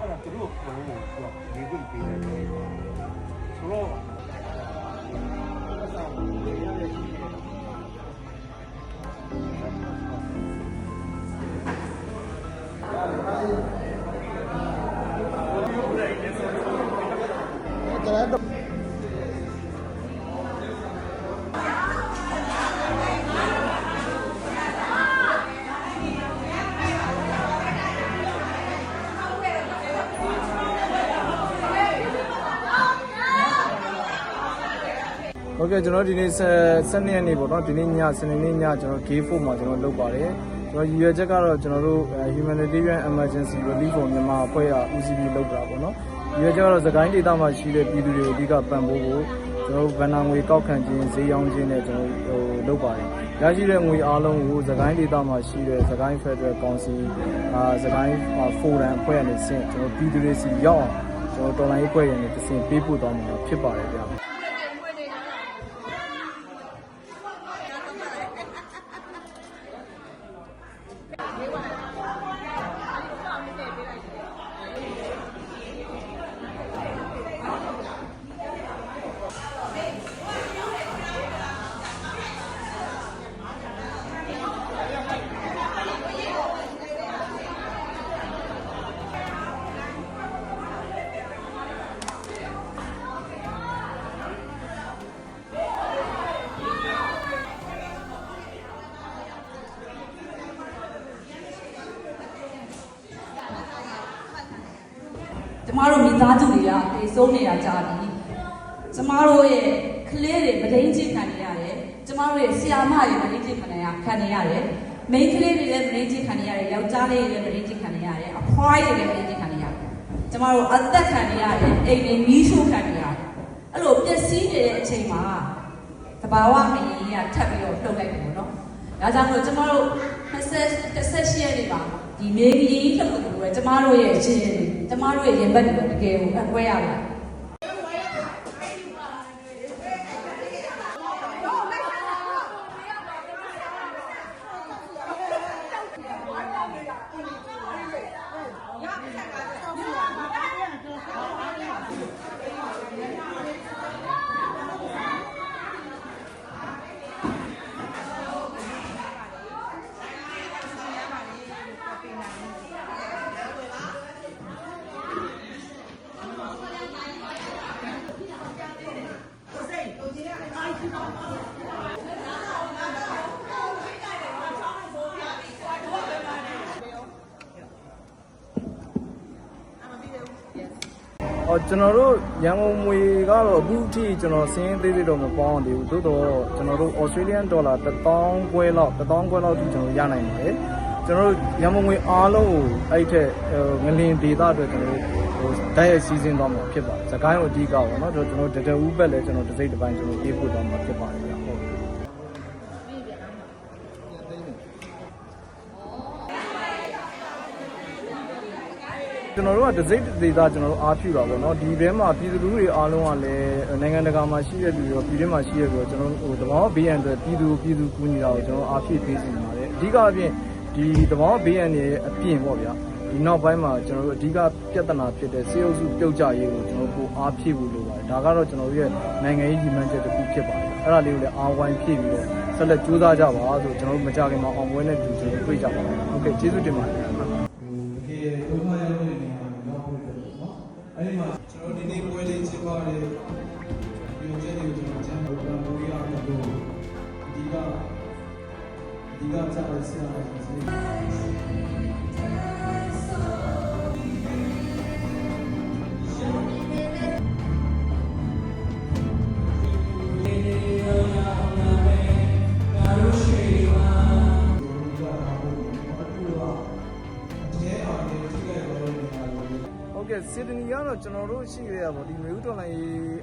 အဲ့ဒါသူတို့ဟိုကဒီကုပေးတယ်ဆိုတော့ဘာသာရေးရရှိတယ် ဟုတ်ကဲ့ကျွန်တော်ဒီနေ့12ရက်နေ့ပေါ့နော်ဒီနေ့ညစနေနေ့ညကျွန်တော် G4 မှာကျွန်တော်လုပ်ပါတယ်ကျွန်တော်ရည်ရွယ်ချက်ကတော့ကျွန်တော်တို့ humanitarian emergency relief for မြန်မာအဖွဲ့က UCB လုပ်တာပေါ့နော်ရည်ရွယ်ချက်ကတော့သခိုင်းဒေသမှာရှိတဲ့ပြည်သူတွေကိုအဓိကပံ့ပိုးဖို့ကျွန်တော်တို့ဗန်နာငွေကောက်ခံခြင်းဈေးရောင်းခြင်းနဲ့ကျွန်တော်ဟိုလုပ်ပါတယ်ရရှိတဲ့ငွေအားလုံးကိုသခိုင်းဒေသမှာရှိတဲ့သခိုင်း Federal Council အာသခိုင်း Forum အဖွဲ့ကနေဆင့်ကျွန်တော်ပြည်သူတွေစီရောက်အောင်ကျွန်တော်တော်လိုင်းအဖွဲ့ရနေတစ်ဆင့်ပေးပို့သွားမှာဖြစ်ပါတယ်ဗျာ ကျမတို့မိသားစုတွေကတေဆုံးနေရကြပြီကျမတို့ရဲ့ကလေးတွေမဒိန်ချစ်ခံနေရတယ်ကျမတို့ရဲ့ဆရာမတွေမဒိန်ချစ်ခံနေရခံနေရတယ်မိန်းကလေးတွေလည်းမဒိန်ချစ်ခံနေရတယ်ယောက်ျားလေးတွေလည်းမဒိန်ချစ်ခံနေရတယ်အဖွားတွေလည်းမဒိန်ချစ်ခံနေရတယ်ကျမတို့အသက်ခံနေရတယ်အိမ်တွေမီးရှို့ခံနေရတယ်အဲ့လိုပျက်စီးနေတဲ့အချိန်မှာတဘာဝမင်းကြီးကထပ်ပြီးတော့လှုပ်လိုက်တယ်ပေါ့နော်ဒါကြောင့်မို့ကျမတို့20 28ရက်နေ့မှာဒီမေကြီးလှုပ်တယ်လို့ပဲကျမတို့ရဲ့အချင်းတွေ ကျမတို့ရဲ့ရင်ဘတ်တွေတကယ်ကိုအကွဲရပါတယ်။ အော်ကျွန်တော်တို့ရန်ကုန်ငွေကတော့အခုအထိကျွန်တော်စင်းသေးသေးတော့မပေါအောင်သေးဘူး။သို့တော့ကျွန်တော်တို့ Australian dollar 1000ခွဲလောက်1000ခွဲလောက်အထိကျွန်တော်ရနိုင်ပါတယ်။ကျွန်တော်တို့ရန်ကုန်ငွေအားလုံးကိုအဲ့ထက်ဟိုငလင်ဒေတာအတွက်ကျွန်တော်တို့ဟိုဓာတ်ရိုက်စီးဆင်းသွားမှာဖြစ်ပါတယ်။စကိုင်းကိုအဓိကပေါ့နော်။ကျွန်တော်တတဦးဘက်လည်းကျွန်တော်တစ်စိတ်တစ်ပိုင်းကျွန်တော်ပြေးပို့သွားမှာဖြစ်ပါတယ်ဗျ။ဟုတ် ကဲ့ကျွန်တော်တို့ကဒစိတ်ဒေသကျွန်တော်တို့အားပြုတာပေါ့နော်ဒီထဲမှာပြည်သူလူထုတွေအားလုံးကလည်းနိုင်ငံတကာမှာရှိတဲ့လူတွေရောပြည်တွင်းမှာရှိတဲ့လူတွေရောကျွန်တော်တို့ဟိုတဘာဝဘေးရန်အတွက်ပြည်သူပြည်သူကူညီတာကိုကျွန်တော်အားဖြည့်ပေးစီနေပါတယ်အဓိကအပြင်ဒီတဘာဝဘေးရန်ရဲ့အပြင်ပေါ့ဗျာဒီနောက်ပိုင်းမှာကျွန်တော်တို့အဓိကပြဿနာဖြစ်တဲ့စေအုပ်စုပြုတ်ကြရေးကိုကျွန်တော်တို့အားဖြည့်ဖို့လိုပါတယ်ဒါကတော့ကျွန်တော်တို့ရဲ့နိုင်ငံရေးရည်မှန်းချက်တစ်ခုဖြစ်ပါတယ်အဲ့ဒါလေးကိုလည်းအားဝိုင်းဖြည့်ပြီးတော့ဆက်လက်ကြိုးစားကြပါဆိုကျွန်တော်တို့မကြခင်မှာအောင်ပွဲနဲ့တူကျွန်တော်တွေ့ကြပါမယ်ဟုတ်ကဲ့ကျေးဇူးတင်ပါတယ် ဟုတ်ကဲ့စီဒနီကတော့ကျွန်တော်တို့ရှိခဲ့ရပါဒီမျိုးတော်လိုင်း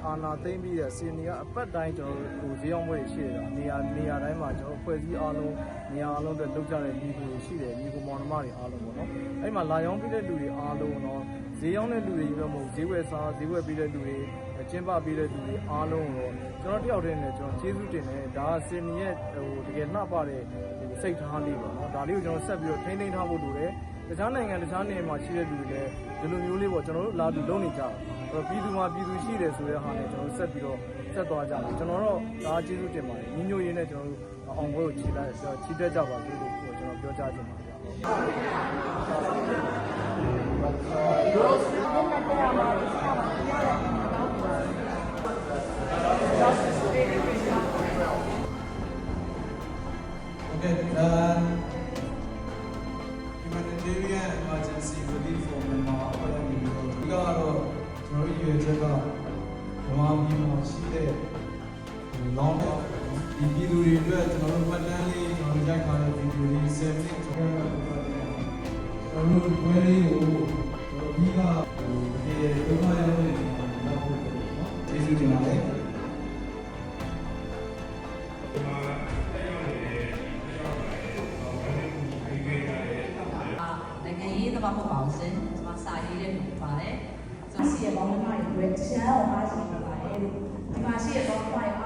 အာနာသိမ့်ပြီးတဲ့စီဒနီကအပတ်တိုင်းကျွန်တော်တို့ဟိုဈေးအောင်ပွဲတွေရှိနေတာနေရာနေရာတိုင်းမှာကျွန်တော်ဖွဲ့စည်းအားလုံးနေရာအားလုံးအတွက်လုပ်ကြတဲ့ဒီကိုရှိတယ်ဒီကိုမောင်နှမတွေအားလုံးပေါ့နော်အဲ့မှာလာရောက်ပြီးတဲ့လူတွေအားလုံးတော့ဈေးရောက်တဲ့လူတွေပဲမဟုတ်ဈေးဝယ်စားဈေးဝယ်ပြီးတဲ့လူတွေကျင်းပပြီးတဲ့လူတွေအားလုံးတော့ကျွန်တော်တယောက်တည်းနဲ့ကျွန်တော်ကျေးဇူးတင်တယ်ဒါကစီဒနီရဲ့ဟိုတကယ်နှပတဲ့စိတ်ထားလေးပေါ့နော်ဒါလေးကိုကျွန်တော်ဆက်ပြီးတော့ထိန်းသိမ်းထားဖို့လိုတယ် တခြားနိုင်ငံတခြားနေရာမှာရှိတဲ့လူတွေလည်းဒီလိုမျိုးလေးပေါ့ကျွန်တော်တို့လာပြီးလုပ်နေကြတယ်။အဲ့တော့ပြည်သူမှာပြည်သူရှိတယ်ဆိုတဲ့ဟာနဲ့ကျွန်တော်တို့ဆက်ပြီးတော့ဆက်သွားကြတယ်။ကျွန်တော်တော့ဒါကျေးဇူးတင်ပါတယ်။ညီညွတ်ရေးနဲ့ကျွန်တော်တို့အောင်ပွဲကိုခြေလိုက်ခြေတက်ကြပါလို့ကျွန်တော်ပြောကြားချင်ပါတယ်။ မြန်မာပြည်မှာရှိတဲ့လောင်းတော့ဒီပြည်သူတွေအတွက်ကျွန်တော်တို့မှတ်တမ်းလေးကျွန်တော်တို့ရိုက်ထားတဲ့ဗီဒီယိုလေး7 minute ကျော်ရတော့ကျွန်တော်တို့ဝယ်လေးကိုဒီကဒီဒုက္ခရောက်တဲ့နေရာမှာရောက်ဖို့ပေါ့နော်ကျေးဇူးတင်ပါတယ်အာနိုင်ငံရေးသဘောပေါက်ပါအောင်ရှင်ကျွန်မစာရေးတဲ့လူပါတယ် ကျွန်တော်စီရဲ့ဘောင်းမမတွေအတွက်ချမ်းအောင်အားရှိနေပါတယ်ဒီမှာရှိရဲ့ဘောင်းမမတွေအား